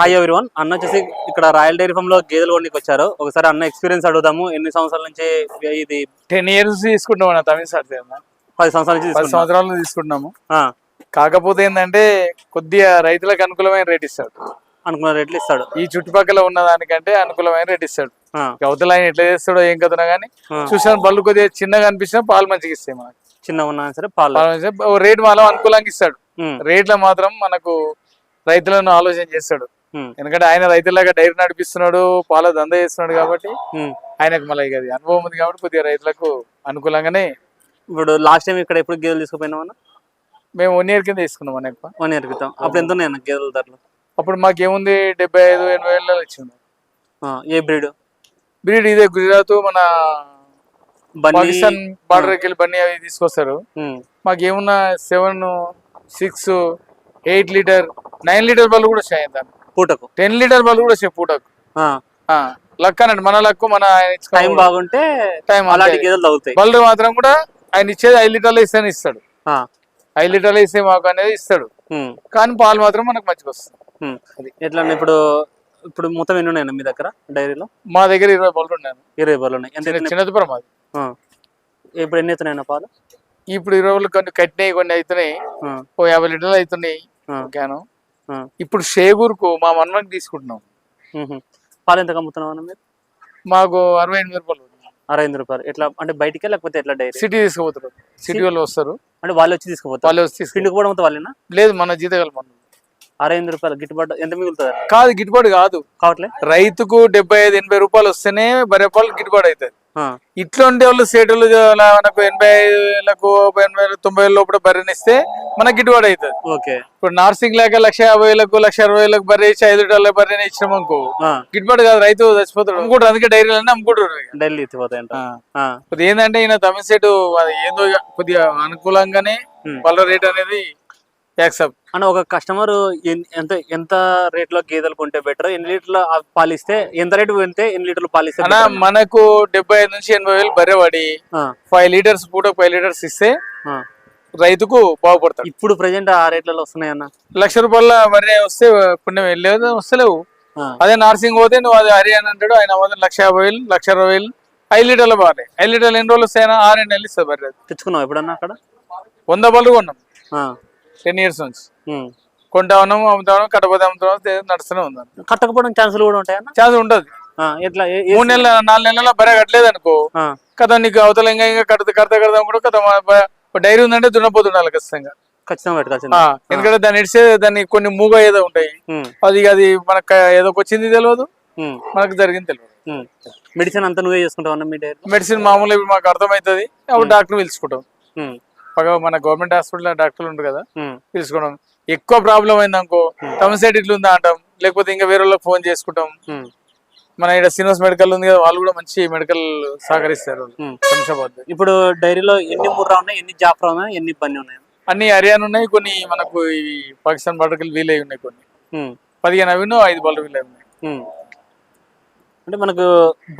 Hi everyone అన్న వచ్చేసి ఇక్కడ రాయల్ డైరీ ఫామ్లో గేదెలు కొనికి వచ్చారు ఒకసారి అన్న ఎక్స్పీరియన్స్ అడుగుదాము. ఎన్ని సంవత్సరాల నుంచి ఇది టెన్ ఇయర్స్ తీసుకుంటాం అన్న తమిళసారి పది సంవత్సరాల నుంచి పది. సంవత్సరాలు తీసుకుంటున్నాము. ఆ, కాకపోతే ఏంటంటే కొద్దిగా రైతులకు అనుకూలమైన రేట్ ఇస్తాడు. అనుకున్న రేట్లు ఇస్తాడు. ఈ చుట్టుపక్కల ఉన్న దానికంటే అనుకూలమైన రేట్ ఇస్తాడు. అవతల ఆయన ఎట్లా చేస్తాడో ఏం కథనా కానీ ఆ. చూసాను బళ్ళు కొద్దిగా చిన్నగా అనిపించినా పాలు మంచిగా ఇస్తాయి మనకి. చిన్న ఉన్నా సరే పాలు. రేట్ మాలో అనుకూలంగా ఇస్తాడు. రేట్ల మాత్రం మనకు రైతులను ఆలోచన చేస్తాడు. ఎందుకంటే ఆయన రైతులాగా డైరీ నడిపిస్తున్నాడు పాల దంద చేస్తున్నాడు కాబట్టి. ఆయనకు మళ్ళీ ఇక అది అనుభవం ఉంది కాబట్టి కొద్దిగా రైతులకు అనుకూలంగానే ఇప్పుడు లాస్ట్ టైం ఇక్కడ ఎప్పుడు గేదెలు తీసుకుపోయినావు అన్న? మేము వన్ ఇయర్ కింద తీసుకున్నాం అన్న ఎక్కువ. వన్ ఇయర్ క్రితం. అప్పుడు ఎంత ఉన్నాయి గేదెల ధరలు? అప్పుడు మాకేముంది డెబ్బై ఐదు ఎనభై వేలలో ఇచ్చిండు. ఆ, ఏ బ్రీడ్? బ్రీడ్ ఇదే గుజరాత్ మన పాకిస్తాన్ బార్డర్ వెళ్ళి బన్నీ అవి తీసుకొస్తారు. మాకేమున్నా seven six eight litre nine litre బళ్ళు కూడా వచ్చాయి దాన్ని పూటకు. టెన్ లీటర్ బళ్ళు కూడా వచ్చాయి పూటకు. ఆ, లక్ అన్నట్టు మన లక్కు మన టైం బాగుంటే టైం అలాంటి గేదెలు తగ్గుతాయి మాత్రం కూడా ఆయన ఇచ్చేది ఐదు లీటర్లు ఇస్తేనే ఇస్తాడు. ఐదు లీటర్లు ఇస్తే మాకు అనేది ఇస్తాడు. కానీ పాలు మాత్రం మనకు మంచిగా వస్తుంది. ఎట్లా ఇప్పుడు ఇప్పుడు మొత్తం ఎన్ని ఉన్నాయన్న మీ దగ్గర డైరీలో? మా దగ్గర ఇరవై బళ్ళు ఉన్నాను ఇరవై బర్రెలు ఉన్నాయి? చిన్నదిపురం ఆ. ఇప్పుడు ఎన్ని అవుతున్నాయి పాలు? ఇప్పుడు ఇరవై కొన్ని కట్టినాయి కొన్ని అవుతున్నాయి. ఓ యాభై లీటర్లు అవుతున్నాయి. క్యాను. ఇప్పుడు షేగూరుకు మా మన్మకి తీసుకుంటున్నాం. పాలు ఎంత అమ్ముతున్నావు అన్న మీరు? మాకు అరవై ఎనిమిది రూపాయలు. అరవై ఎనిమిది రూపాయలు. ఎట్లా అంటే బయటికి లేకపోతే ఎట్లా డైరీ? సిటీ తీసుకుపోతారు. సిటీ వాళ్ళు వస్తారు. అంటే వాళ్ళు వచ్చి తీసుకుపోతారు? వాళ్ళు వచ్చి తీసుకు పిండికి కూడా వాళ్ళేనా? లేదు మన జీతగల మన అరవై ఎనిమిది రూపాయలు గిట్టుబాటు ఎంత మిగులుతుంది? కాదు గిట్టుబాటు కాదు. కావట్లే? రైతుకు డెబ్బై ఐదు ఎనభై రూపాయలు వస్తేనే బర్రె పాలు గిట్టుబాటు అవుతుంది ఆ, ఇట్లాంటి వాళ్ళు సేటులు మనకు ఎనభై ఐదులకు ఎనభై తొంభై వేల లోపల బర్రెని ఇస్తే మనకు గిట్టుబాటు అవుతుంది ఓకే. ఇప్పుడు నార్సింగ్ లేక లక్ష యాభై వేలకు లక్ష అరవై వేలకు బర్రె ఇచ్చి ఐదు డాలర్ బర్రెని ఇచ్చినాం అనుకో గిట్టుబాటు కాదు రైతు చచ్చిపోతాడు. అమ్ముకుంటారు అందుకే డైరీలన్నీ అమ్ముకుంటారు. ఢిల్లీ ఎత్తిపోతాయి ఏంటంటే ఈయన తమిళ సెట్ ఏందో కొద్దిగా అనుకూలంగానే. వాళ్ళ రేట్ అనేది యాక్సెప్ట్. అంటే ఒక కస్టమర్ ఎంత ఎంత రేట్లో గేదెలు కొంటే బెటర్? ఎన్ని లీటర్లు ఆ పాలు ఇస్తే ఎంత రేటు కొంటే ఎన్ని లీటర్లు పాలు ఇస్తే అన్న better అన్న? మనకు డెబ్బై ఐదు నుంచి ఎనభై వేలు బర్రె పడి ఫైవ్ లీటర్స్ పూట ఫైవ్ లీటర్స్ ఇస్తే. రైతుకు బాగుపడతాడు. ఇప్పుడు ప్రజెంట్ ఆ రేట్లలో వస్తున్నాయి అన్న? లక్ష రూపాయల బర్రె వస్తే పుణ్యం వెళ్ళలేదు వస్తలేవు. అదే నార్సింగ్ పోతే నువ్వు అది హరియానా అంటాడు ఆయన లక్ష యాభై వేలు లక్ష అరవై వేలు ఐదు లీటర్ల బాగానే ఐదు లీటర్లు ఎన్ని రోజులు వస్తాయన్నా ఆరు నెలలు ఇస్తుంది బర్రె. తెచ్చుకున్నావు ఎప్పుడన్నా అక్కడ? వంద బళ్ళు కొన్నాం. టెన్ ఇయర్స్ నుంచి. కొంటా ఉన్నాము అమ్ముతా కట్టపోతే అమ్ముతా నడుస్తూనే ఉంది కట్టకపోవడం ఛాన్సులు కూడా ఉంటాయన్న ఛాన్స్ ఉంటుంది మూడు నెలల నాలుగు నెలల బర్రె కట్టలేదు అనుకో కథ నీకు అవతల ఇంకా ఇంకా కడత కడత కడదాం కూడా కథ డైరీ ఉందంటే దున్నపోతుండాలి ఖచ్చితంగా. ఎందుకంటే దాన్ని ఇడిస్తే దాన్ని కొన్ని మూగ ఏదో ఉంటాయి. అది అది మనకు ఏదో వచ్చింది తెలియదు మనకు జరిగింది తెలియదు. మెడిసిన్ అంతా నువ్వే చేసుకుంటావు మెడిసిన్ ఇప్పుడు మాకు అర్థమవుతుంది. అప్పుడు డాక్టర్ పిలుచుకుంటాం. పగ మన గవర్నమెంట్ హాస్పిటల్ డాక్టర్లు ఉంటారు కదా పిలుచుకోవడం ఎక్కువ ప్రాబ్లం అయింది అనుకో తమ సైడ్ ఇట్లా ఉందా అంటాం లేకపోతే ఇంకా వేరే వాళ్ళకి ఫోన్ చేసుకుంటాం. మన ఇక్కడ శ్రీనివాస్ మెడికల్ ఉంది కదా వాళ్ళు కూడా మంచి మెడికల్ సహకరిస్తారు. శంషాబాద్ ఇప్పుడు డైరీలో ఎన్ని ముర్రా ఉన్నాయి ఎన్ని జాఫ్రా ఉన్నాయి ఎన్ని బన్ని ఉన్నాయి? అన్ని హర్యానా ఉన్నాయి కొన్ని మనకు ఈ పాకిస్తాన్ బార్డర్కి వీలై ఉన్నాయి కొన్ని. పదిహేను అవి ఐదు బాల్ వీలై ఉన్నాయి. అంటే మనకు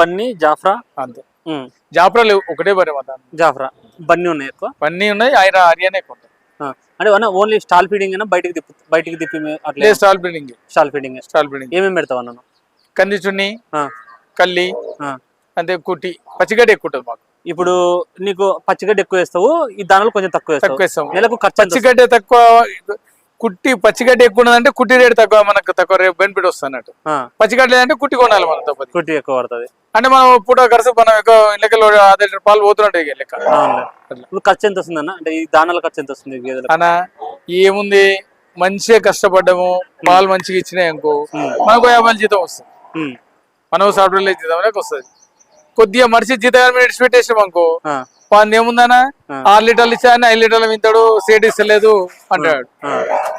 బన్ని జాఫ్రా? అంతే. జాప్రా లేవు ఒకటే బరే మా దాన్ని జాఫ్రా. బన్ని ఉన్నాయి ఎక్కువ? అన్నీ ఉన్నాయి ఆయన హర్యానా ఎక్కువ ఉంటాయి. అంటే ఓన్లీ స్టాల్ ఫీడింగ్ అయినా బయటికి తిప్పి బయటికి తిప్పి మే- అట్లా లేదు stall breeding stall feeding. Stall breeding ఏమేమి పెడతావు అన్న కంది చున్ని ఆ, కల్లి ఆ. అంతే కుట్టి పచ్చిగడ్డ ఎక్కువ ఉంటుంది మాకు. ఇప్పుడు నీకు పచ్చిగడ్డి ఎక్కువ వేస్తావు ఈ దానిలో కొంచెం తక్కువ వేస్తావు. తక్కువ ఇస్తాం నెలకు ఖర్చు ఎంత వస్తుంది? పచ్చిగడ్డ తక్కువ కుట్టి పచ్చిగడ్డ ఎక్కువ ఉన్నదంటే కుట్టి రేటు తక్కువ మనకు తక్కువ రేపు బెనిఫిట్ వస్తుంది అన్నట్టు పచ్చిగడ్డ లేదంటే కుట్టి కొనాలి మనం తప్పది. కుట్టి ఎక్కువ పడుతుంది. అంటే మనం పూట ఖర్చు మనం ఎక్కువ లెక్కలో అదే పాలు పోతున్నట్టు ఇక లెక్క. ఖర్చు ఎంత వస్తుంది అన్న? అంటే ఈ దానాల ఖర్చు ఎంత వస్తుంది గేదెలకు? అనా ఏముంది? మంచిగా కష్టపడ్డాము పాలు మంచిగా ఇచ్చినాయి అనుకో ఉమ్. మనకు యాభై జీతం వస్తుంది. మనం సాఫ్ట్వేర్ జీతం వస్తుంది. కొద్దిగా మనిషి జీతం విడిచి పెట్టేసాం అనుకో పాలు ఏముందనా. ఆరు లీటర్లు ఇచ్చా అని ఐదు లీటర్లు వింటాడు సేట్ ఇస్తలేదు అంటాడు.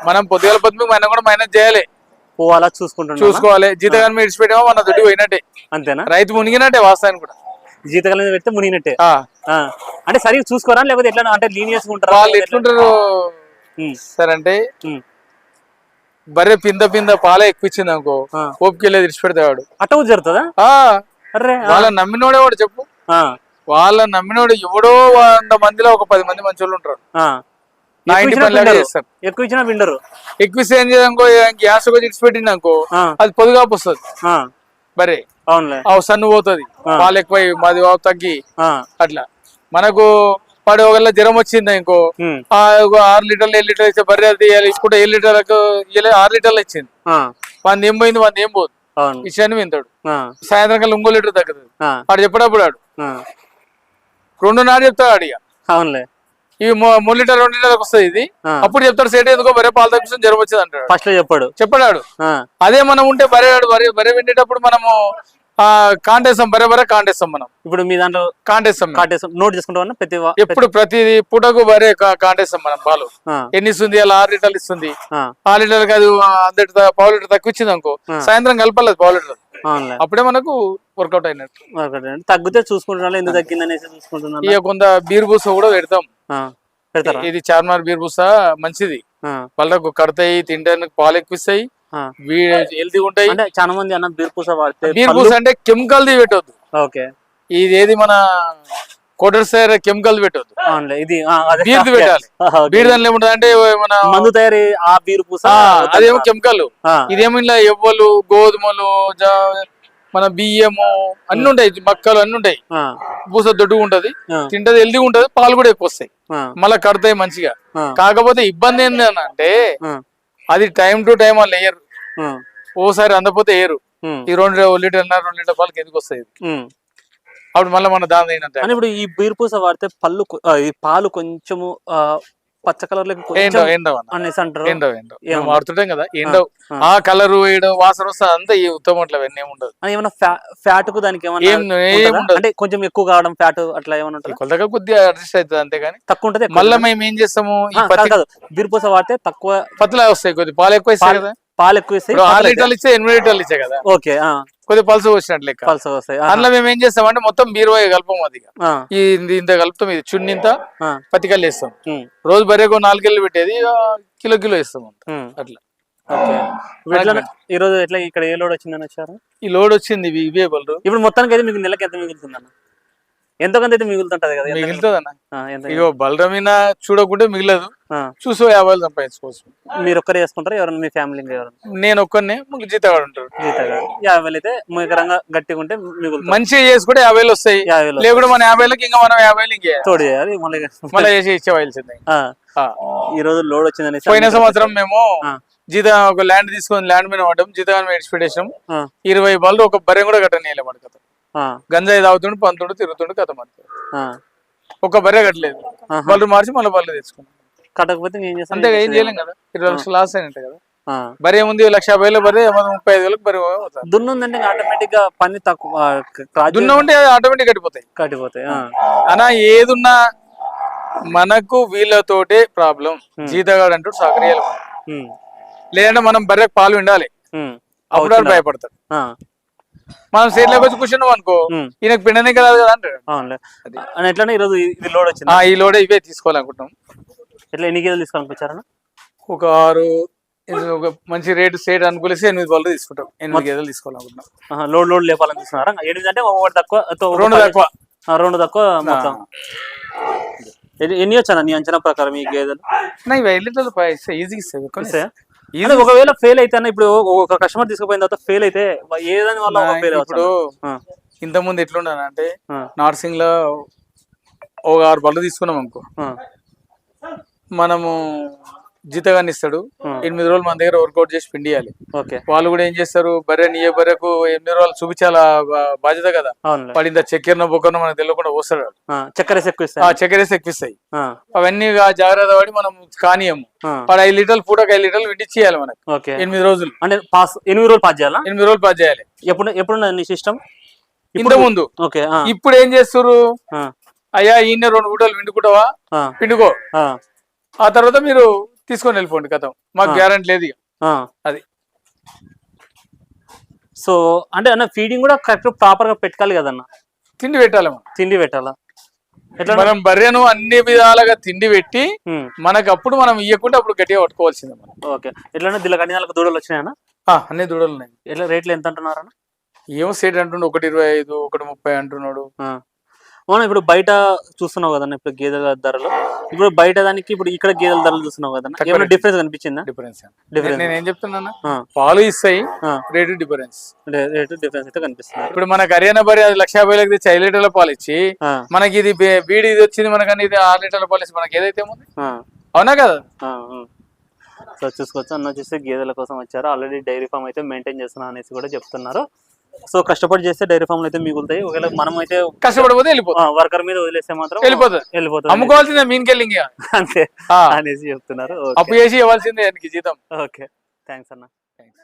మనం పొద్దుగాల పొద్దు మనం కూడా మైనస్ చేయాలి. పోవాలా చూసుకుంటున్నా చూసుకోవాలి. జీతగాన్ని పెట్టామో మన దుడ్డు పోయినట్టే. అంతేనా? రైతు మునిగినట్టే వాస్తవానికి కూడా. జీతకాల మీద పెడితే మునిగినట్టే. అంటే సరిగ్గా చూసుకోరా? లేకపోతే ఎట్లా? అంటే లీనియస్ ఉంటారా? వాళ్ళు ఎట్లుంటారు? సరే అంటే బర్రె పింద పింద పాలే ఎక్కువ ఇచ్చింది అనుకో. ఓపిక వెళ్ళేది ఇడిచి పెడతాడు అట్ట జరుగుతుందా? ఆ, వాళ్ళ నమ్మినోడే వాడు చెప్పు. వాళ్ళ నమ్మినోడు ఎవడో వంద మందిలో ఒక పది మంది మంచి వాళ్ళు ఉంటారు నా ఎక్కువ ఇంటి. చేస్తారు ఎక్కువ ఇచ్చినా విండరు. ఎక్కువ ఏం చేయాలనుకో గ్యాస్ ఇడిచిపెట్టింది అనుకో అది పొదుగాపు వస్తుంది. అవునులే. ఆ సన్ను పోతుంది. పాలు ఎక్కువ మాది తగ్గి. అట్లా. మనకు పడి ఒకవేళ జ్వరం వచ్చింది ఇంకో ఒక ఆరు లీటర్లు ఏడు లీటర్లు ఇస్తే బర్రె ఇప్పుడు ఏడు లీటర్లకు ఆరు లీటర్లు ఇచ్చింది. వంద ఏం పోయింది వంద ఏం పోదు. అవును. ఇచ్చాను వింటాడు. ఆ, సాయంత్రం కల్లా ఇంకో లీటర్ తగ్గుతుంది. వాడు చెప్పడప్పుడు ఆడు. రెండు నాడు చెప్తాడు ఆడిగా. అవునులే. ఇవి మూడు లీటర్ రెండు లీటర్లకు వస్తుంది ఇది. అప్పుడు చెప్తాడు సేట్ ఎందుకో బరే పాలు తగ్గిస్తుంది జ్వరం వచ్చింది అంటాడు. ఫస్ట్లో చెప్పాడు. చెప్పడాడు. అదే మనం ఉంటే బరే బరే బరే విండేటప్పుడు మనము ఆ కాంటేస్తాం బరే బరే కాంటేస్తాం మనం. ఇప్పుడు మీ దాంట్లో కాంటేస్తాం. కాటేస్తాం. నోట్ చేసుకుంటామన్నా ప్రతి ఎప్పుడు ప్రతి పూటకు బరే కాంటేస్తాం మనం పాలు. ఎన్ని ఇస్తుంది అలా ఆరు లీటర్లు ఇస్తుంది. ఆరు లీటర్కి అది అందరి పావు లీటర్ తక్కువ ఇచ్చింది అనుకో. సాయంత్రం కలపలేదు పావు లీటర్. అప్పుడే మనకు వర్కౌట్ అయినట్టు. అండి. తగ్గితే చూసుకుంటున్నా ఎందుకు తగ్గింది అనేసి చూసుకుంటున్నా ఇక కొంత బీర్ బూస కూడా పెడతాం. పెడతారా? ఇది చార్మార్ బీర్ బూస మంచిది. వాళ్ళకు కడతాయి తినడానికి పాలు ఎక్కువ ఇస్తాయి ఆ. హెల్తీ ఉంటాయి. అంటే చాలా మంది అన్న బీర్ పూస వాడితే బీర్ అంటే కెమికల్ ది పెట్టొద్దు. ఓకే. ఇది ఏది మన కోటర్ సైర్ కెమికల్ పెట్టొద్దు. ఇది ఆ, అదే. బీర్ ది పెట్టాలి. బీర్ దానిలో ఏముంటది అంటే మన మందు తయారీ ఆ బీర్ పూస అదేమో కెమికల్. ఇదేమో ఇలా ఎవ్వలు గోధుమలు మన బియ్యము అన్ని ఉంటాయి మక్కలు అన్ని ఉంటాయి. పూస దొడ్డుగా ఉంటది తింటది హెల్దీ ఉంటది పాలు కూడా ఎక్కువ వస్తాయి. మళ్ళీ కడతాయి మంచిగా. కాకపోతే ఇబ్బంది ఏంటంటే ఆ, అది టైం టు టైం వాళ్ళు వేయరు. ఓసారి అందపోతే వేయరు. ఈ రెండు లీటర్ రెండు లీటర్ పాలకి ఎందుకు వస్తాయి. అప్పుడు మళ్ళీ మన దాని అని ఇప్పుడు ఈ బీర్ పూస వాడితే పళ్ళు పాలు కొంచెము పచ్చ కలర్? వాడుతుంటాం కదా ఏండో ఆ. కలర్ వేయడం వాసన వస్తుంది అంతా ఈ ఉత్తమం అట్లా అవన్నీ ఏమి ఉండదు. అని ఏమన్నా ఫ్యాట్కు దానికి ఏమన్నా అంటే కొంచెం ఎక్కువ కావడం ఫ్యాట్ అట్లా ఏమన్నా కొద్దిగా కొద్దిగా అడ్జస్ట్ అవుతుంది అంతేగాని తక్కువ ఉంటది మళ్ళీ? మేము ఏం చేస్తాము? ఈ ఆ, కాదు, పత్తి కాదు బీర్ పూస వాడితే తక్కువ పత్తులా వస్తాయి కొద్ది పాలు ఎక్కువ పాలు- ఎక్కువ ఆరు లీటర్లు ఇచ్చే ఎనిమిది లీటర్లు ఇచ్చే కదా. ఓకే ఆ, కొద్ది పల్స్ వచ్చినట్లు లెక్క. పల్స్ వస్తాయి. అందులో మేము ఏం చేస్తామంటే మొత్తం బీరువా కలపం అది. ఈ ఇంత- కలుపుతాం ఇది చున్ని ఇంత పత్తికల్లు వేస్తాం. రోజు బరేకో నాలుగేళ్ళు పెట్టేది కిలో కిలో ఇస్తాం అట్లా. ఈ రోజు ఎట్లా ఇక్కడ ఏ లోడ్ వచ్చిందని వచ్చారు? ఈ లోడ్ వచ్చింది ఇవి బలరు. ఇప్పుడు మొత్తానికి అయితే మీకు నెలకి ఎంత మిగులుతుందన్న? ఎంతో కొంత అయితే మిగులుతుంటది కదా? మిగులుతుంది అన్న ఇగో బలరమీన చూడకుంటే మిగలదు. చూసో యాభై వేలు సంపాదించుకోవచ్చు. మీరు ఒక్కరే చేసుకుంటారా? ఎవరైనా మీ ఫ్యామిలీ ఎవరైనా నేను ఒక్కనే మాకు జీతగాడు ఉంటాడు. జీతగా యాభై వేలు అయితే మీకరంగా గట్టిగా ఉంటే మిగులుతుంది. మంచిగా చేసుకుంటే యాభై వేలు వస్తాయి. యాభై వేలు లేకుంటే మన యాభై వేలకి ఇంకా మనం యాభై వేలు ఇంకే. తోడు చేయాలి మళ్ళీ మళ్ళీ చేసి ఇచ్చేవాల్సిందే. ఈ రోజు లోడ్ వచ్చిందని పోయిన సంవత్సరం మేము. జీత ఒక ల్యాండ్ తీసుకొని ల్యాండ్ మీద పడ్డాం ఆ, ఇరవై బళ్ళు ఒక బర్రె కూడా కథ ఆ, గంజాయి తాగుతుండు పంతుండు తిరుగుతుండు కథ మన ఆ, ఒక బర్రె కట్టలేదు. బళ్ళు మార్చి మళ్ళీ బళ్ళు తెచ్చుకున్నాం. కట్టకపోతే ఏం అంతే ఏం చేయలేం కదా. ఇరవై లక్షలు లాస్ అయినట్టు కదా. బర్రె ఏముంది? లక్ష యాభై వేలు బర్రె ఏమన్నా ముప్పై ఐదు వేలకు బర్రె పోతుంది దున్ను ఉందంటే ఆటోమేటిక్గా పని తక్కువ దున్న ఉంటే ఆటోమేటిక్ కట్టిపోతాయి. కట్టిపోతాయి అనా ఏదున్నా మనకు వీళ్ళతోటే ప్రాబ్లం. జీతగాడు అంటూ సహకరియాలి లేదంటే మనం బర్రెకు పాలు ఉండాలి ఉమ్, అప్పుడు భయపడతాడు మనం స్టేట్లోకి వచ్చి కూర్చున్నాం అనుకో ఈయనకు పిండనే కదా కదా అంటాడు. ఎట్లనే ఈరోజు ఇది లోడ్ వచ్చింది? ఈ లోడే ఇవే తీసుకోవాలనుకుంటున్నాం. ఎట్లా ఎన్ని కేజీలు తీసుకోవాలనుకొచ్చారన్న ఒక ఆరు ఒక మంచి రేటు స్టేట్ అనుకూలిస్తే ఎనిమిది బళ్ళు తీసుకుంటాం. ఎనిమిది గేదెలు తీసుకోవాలనుకుంటున్నాం. లోడ్ లోడ్ లేపాలని చూస్తున్నారా? ఎనిమిది అంటే ఒకటి తక్కువ రెండు తక్కువ. రెండు తక్కువ మొత్తం. ఎన్ని- వచ్చాను నీ అంచనా ప్రకారం ఈ గేదెలు నా ఇవి ఐదు లీటర్లు ఈజీ ఇస్తాయి? అంటే ఒకవేళ ఫెయిల్ అయితే అన్న ఇప్పుడు ఒక కస్టమర్ తీసుకుపోయిన తర్వాత ఫెయిల్ అయితే ఏదని వల్ల ఫెయిల్ ఇప్పుడు ఇంత ముందు ఎట్లున్నాను అంటే నార్సింగ్లో ఒక ఆరు బళ్ళు తీసుకున్నాం అనుకో. మనము జీతగాన్ని ఇస్తాడు ఎనిమిది రోజులు మన దగ్గర వర్కౌట్ చేసి పిండియాలి ఓకే. వాళ్ళు కూడా ఏం చేస్తారు? బర్రె నీ బర్రెకు ఎనిమిది రోజులు చూపించాల బాధ్యత కదా? ఇంత చక్కెరనో బొక్కనో మనకు తెలియకుండా పోస్తాడు. ఆ, చక్కెర చక్కెర ఎక్కిస్తాయి అవన్నీ జాగ్రత్త పడి మనం కానియము. వాడు ఐదు లీటర్లు పూటకు ఐదు లీటర్లు విండి చేయాలి మనకు. ఎనిమిది రోజులు. అంటే పాస్ ఎనిమిది రోజులు పాస్ చేయాలా? ఎనిమిది రోజులు పాస్ చేయాలి. ఎప్పుడు ఎప్పుడు సిస్టమ్? ఇంత ముందు. ఇప్పుడు ఏం చేస్తారు అయ్యా ఈయన రెండు పూటలు పిండుకుంటావా? పిండుకో. ఆ తర్వాత మీరు తీసుకొని వెళ్ళిపోండి కథం. మాకు గ్యారంటీ లేదు. అది. సో అంటే అన్న ఫీడింగ్ కూడా కరెక్ట్ ప్రాపర్గా పెట్టాలి కదన్న తిండి పెట్టాలి తిండి పెట్టాలా? ఎట్లా మనం బర్రెను అన్ని విధాలుగా తిండి పెట్టి మనకు అప్పుడు మనం ఇవ్వకుండా అప్పుడు గట్టిగా పట్టుకోవాల్సిందే మనం. ఓకే. ఎట్లా దీనికి అన్ని దూడలు వచ్చినాయన్న అన్ని? దూడలు ఉన్నాయి. ఎట్లా రేట్లు ఎంత అంటున్నారన్న ఏమో సేట్ అంటుండు ఒకటి ఇరవై ఐదు ఒకటి ముప్పై అంటున్నాడు. మనం ఇప్పుడు బయట చూస్తున్నావు కదన్న ఇప్పుడు గేదెల ధరలు? ఇప్పుడు బయట దానికి ఇప్పుడు ఇక్కడ గేదెల ధరలు చూస్తున్నావు కదన్న? తక్కువ ఏమైనా. డిఫరెన్స్ కనిపించిందా? డిఫరెన్స్ డిఫరెన్స్ నేను ఏం చెప్తున్నా. పాలు ఇస్తాయి. రేటు డిఫరెన్స్ రేటు డిఫరెన్స్ అయితే కనిపిస్తుంది. ఇప్పుడు మనకు హర్యానా బరి అది లక్ష యాభై తెచ్చి ఐదు లీటర్ల పాలు ఇచ్చి మనకి ఇది బీడి ఇది వచ్చింది మనకని ఇది ఆరు లీటర్ల పాలు ఇచ్చి మనకి ఏదైతే ఉంది అవునా కదా. సో చూసుకోవచ్చు అన్న వచ్చేసి గేదెల కోసం వచ్చారు. ఆల్రెడీ డైరీ ఫామ్ అయితే మెయింటైన్ చేస్తున్నా అనేసి కూడా చెప్తున్నారు. సో కష్టపడి చేస్తే డైరీ ఫామ్లు అయితే మిగులుతాయి. ఒకవేళ మనం అయితే కష్టపడిపోతే వెళ్ళిపోతుంది వర్కర్ మీద వదిలేస్తే మాత్రం వెళ్ళిపోతుంది వెళ్ళిపోతుంది అమ్ముకోవాల్సిందే మీన్కెళ్ళి ఇంకా. అంతే. అనేసి చెప్తున్నారు. అప్పు చేసి ఇవ్వాల్సిందే జీతం. ఓకే. థ్యాంక్స్ అన్న. థ్యాంక్స్